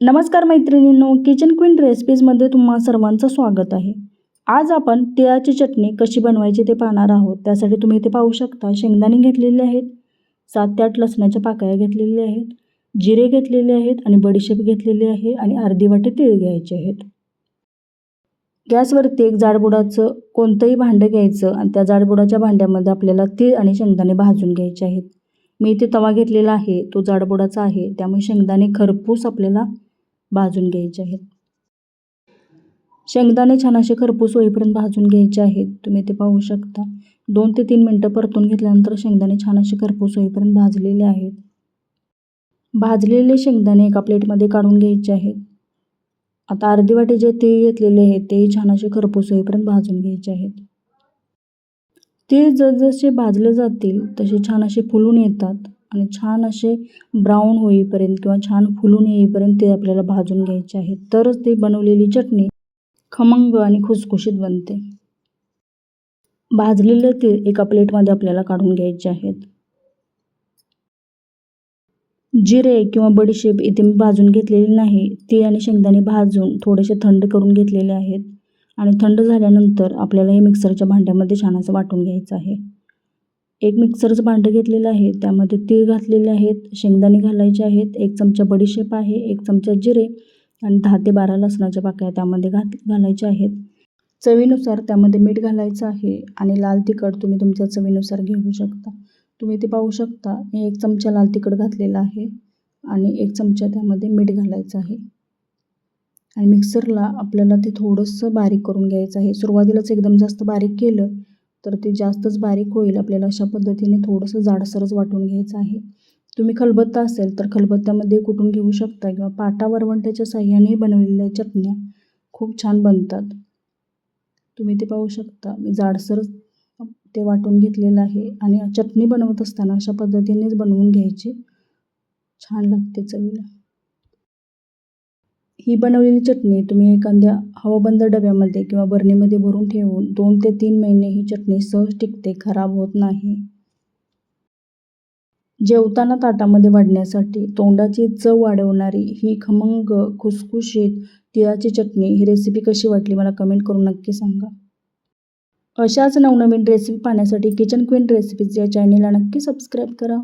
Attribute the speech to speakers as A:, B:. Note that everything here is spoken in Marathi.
A: नमस्कार मैत्रिणींनो किचन क्वीन रेसिपीजमध्ये तुम्हा सर्वांचं स्वागत आहे. आज आपण तिळाची चटणी कशी बनवायची ते पाहणार आहोत. त्यासाठी तुम्ही इथे पाहू शकता शेंगदाणे घेतलेले आहेत सात ते आठ लसणाच्या पाकळ्या घेतलेल्या आहेत जिरे घेतलेले आहेत आणि बडीशेप घेतलेली आहे आणि अर्धी वाटी तीळ घ्यायचे आहेत. गॅसवरती एक जाडबुडाचं कोणतंही भांडं घ्यायचं आणि त्या जाडबुडाच्या भांड्यामध्ये आपल्याला तीळ आणि शेंगदाणे भाजून घ्यायचे आहेत. मी इथे तवा घेतलेला आहे तो जाडबुडाचा आहे त्यामुळे शेंगदाणे खरपूस आपल्याला भाजून घ्यायचे आहेत. शेंगदाणे छान असे खरपूस होईपर्यंत भाजून घ्यायचे आहेत. तुम्ही ते पाहू शकता. दोन ते तीन मिनटं परतून घेतल्यानंतर शेंगदाणे छान असे खरपूस होईपर्यंत भाजलेले आहेत. भाजलेले शेंगदाणे एका प्लेटमध्ये काढून घ्यायचे आहेत. आता अर्धी वाटी जे तीळ घेतलेले आहेत तेही छान असे खरपूस होईपर्यंत भाजून घ्यायचे आहेत. तीळ जसजसे भाजले जातील तसे छान असे फुलून येतात. आणि छान असे ब्राऊन होईपर्यंत किंवा छान फुलून येईपर्यंत ते आपल्याला भाजून घ्यायचे आहेत तरच ती बनवलेली चटणी खमंग आणि खुसखुशीत बनते. भाजलेले तीळ एका प्लेटमध्ये आपल्याला काढून घ्यायचे आहेत. जिरे किंवा बडीशेप इथे मी भाजून घेतलेली नाही. तीळ आणि शेंगदाणे भाजून थोडेसे थंड करून घेतलेले आहेत. आणि थंड झाल्यानंतर आपल्याला हे मिक्सरच्या भांड्यामध्ये छान असं वाटून घ्यायचं आहे. एक मिक्सरचं भांडं घेतलेलं आहे. त्यामध्ये तीळ घातलेले आहेत शेंगदाणे घालायचे आहेत एक चमचा बडीशेप आहे एक चमचा जिरे आणि दहा ते बारा लसणाच्या पाकळ्या त्यामध्ये घात घालायच्या आहेत. चवीनुसार त्यामध्ये मीठ घालायचं आहे आणि लाल तिखट तुम्ही तुमच्या चवीनुसार घेऊ शकता. तुम्ही ते पाहू शकता मी एक चमचा लाल तिखट घातलेला आहे आणि एक चमचा त्यामध्ये मीठ घालायचं आहे. आणि मिक्सरला आपल्याला ते थोडंसं बारीक करून घ्यायचं आहे. सुरुवातीलाच एकदम जास्त बारीक केलं तर ते जास्तच बारीक होईल. आपल्याला अशा पद्धतीने थोडंसं जाडसरच वाटून घ्यायचं आहे. तुम्ही खलबत्ता असेल तर खलबत्त्यामध्ये कुटून घेऊ शकता किंवा पाटा वरवंट्याच्या साह्याने बनवलेल्या चटण्या खूप छान बनतात. तुम्ही ते पाहू शकता. मी जाडसर ते वाटून घेतलेलं आहे आणि चटणी बनवत असताना अशा पद्धतीनेच बनवून घ्यायची. छान लागते चवीला. ही बनवलेली चटणी तुम्ही एखाद्या हवाबंद डब्यामध्ये किंवा बरणीमध्ये भरून ठेवून दोन ते तीन महिने ही चटणी सहज टिकते खराब होत नाही. जेवताना ताटामध्ये वाढण्यासाठी तोंडाची चव वाढवणारी ही खमंग खुसखुशीत तिळाची चटणी ही रेसिपी कशी वाटली मला कमेंट करून नक्की सांगा. अशाच नवनवीन रेसिपी पाहण्यासाठी किचन क्वीन रेसिपीज या चॅनेलला नक्की सबस्क्राईब करा.